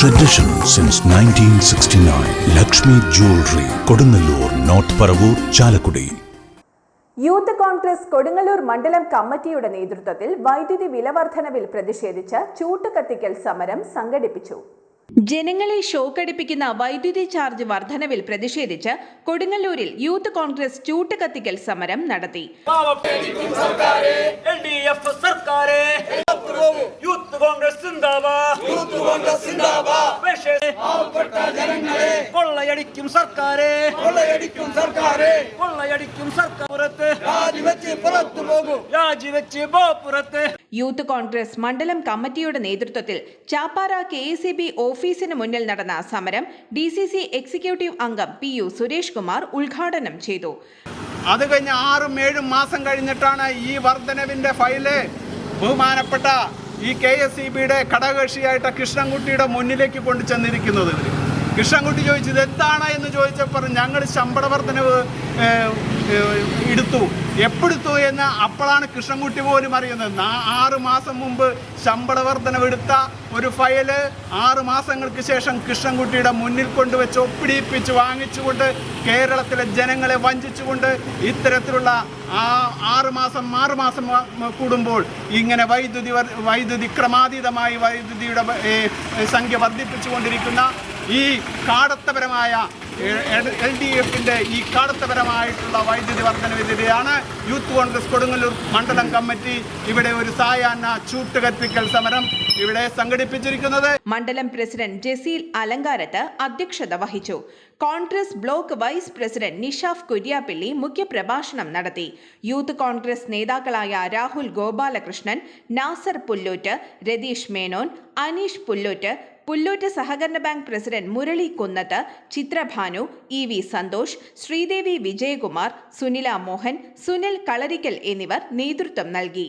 Tradition since 1969. Lakshmi jewellery Kodungallur North Paravur Chalakudy Youth Congress Kodungallur മണ്ഡലം കമ്മിറ്റിയുടെ നേതൃത്വത്തിൽ വൈദ്യുതി വിലവർദ്ധനവിൽ പ്രതിഷേധിച്ച് ചൂട്ടുകത്തിക്കൽ സമരം സംഘടിപ്പിച്ചു. ജനങ്ങളെ ഷോക്കടിപ്പിക്കുന്ന വൈദ്യുതി ചാർജ് വർധനവിൽ പ്രതിഷേധിച്ച് കൊടുങ്ങല്ലൂരിൽ യൂത്ത് കോൺഗ്രസ് ചൂട്ടുകത്തിക്കൽ സമരം നടത്തി. യൂത്ത് ഡി സിന്ദാബാദ് കൊള്ളയടിക്കും സർക്കാരെ. കൊള്ളയടിക്കും സർക്കാരെ. കൊള്ളയടിക്കും സർക്കാർ പുറത്ത് രാജിവെച്ച് പുറത്തു പോകും. രാജിവെച്ച് പുറത്ത് യൂത്ത് കോൺഗ്രസ് മണ്ഡലം കമ്മിറ്റിയുടെ നേതൃത്വത്തിൽ Chappara K A C B ഓഫീസിന് മുന്നിൽ നടന്ന സമരം ഡി സി സി എക്സിക്യൂട്ടീവ് അംഗം പി യു സുരേഷ് കുമാർ ഉദ്ഘാടനം ചെയ്തു. അത് കഴിഞ്ഞ് ആറും ഏഴും മാസം കഴിഞ്ഞിട്ടാണ് ഈ വർധനവിന്റെ ഫയൽ ബഹുമാനപ്പെട്ട ഈ കെ എസ് ഇ ബിയുടെ ഘടകകക്ഷിയായിട്ട് കൃഷ്ണൻകുട്ടിയുടെ മുന്നിലേക്ക് കൊണ്ടു ചെന്നിരിക്കുന്നത്. കൃഷ്ണൻകുട്ടി ചോദിച്ചത് എന്താണ് എന്ന് ചോദിച്ചപ്പോൾ ഞങ്ങൾ ശമ്പള വർധനവ് എടുത്തു എപ്പെടുത്തു എന്ന് അപ്പോഴാണ് കൃഷ്ണൻകുട്ടി പോലും അറിയുന്നത്. ആറു മാസം മുമ്പ് ശമ്പള വർധനവ് എടുത്ത ഒരു ഫയൽ ആറ് മാസങ്ങൾക്ക് ശേഷം കൃഷ്ണൻകുട്ടിയുടെ മുന്നിൽ കൊണ്ടുവച്ച് ഒപ്പിടിപ്പിച്ച് വാങ്ങിച്ചുകൊണ്ട് കേരളത്തിലെ ജനങ്ങളെ വഞ്ചിച്ചുകൊണ്ട് ഇത്തരത്തിലുള്ള ആ ആറ് മാസം ആറ് മാസം കൂടുമ്പോൾ ഇങ്ങനെ വൈദ്യുതി വൈദ്യുതി ക്രമാതീതമായി വൈദ്യുതിയുടെ സംഖ്യ വർദ്ധിപ്പിച്ചുകൊണ്ടിരിക്കുന്ന ഈ കാടത്തപരമായ എൽ ഡി എഫിന്റെ ഈ കാടത്തപരമായിട്ടുള്ള വൈദ്യുതി വർധനവിനെതിരെയാണ് യൂത്ത് കോൺഗ്രസ് കൊടുങ്ങല്ലൂർ മണ്ഡലം കമ്മിറ്റി ഇവിടെ ഒരു സായാഹ്ന ചൂട്ടുകത്തിക്കൽ സമരം ഇവിടെ സംഘടിപ്പിച്ചിരിക്കുന്നത് മണ്ഡലം പ്രസിഡന്റ് ജസീൽ അലങ്കാരത്ത് അധ്യക്ഷത വഹിച്ചു. Congress block vice president Nishaf Kuriappilly മുഖ്യപ്രഭാഷണം നടത്തി. യൂത്ത് കോൺഗ്രസ് നേതാക്കളായ രാഹുൽ ഗോപാലകൃഷ്ണൻ നാസർ പുല്ലൂറ്റ് രതീഷ് മേനോൻ അനീഷ് പുല്ലൂറ്റ് പുല്ലൂറ്റ് സഹകരണ bank president Murali Kunnath Chithrabhanu E V Santhosh Sreedevi Vijayakumar Sunila Mohan Sunil Kalarikkal എന്നിവർ നേതൃത്വം നൽകി.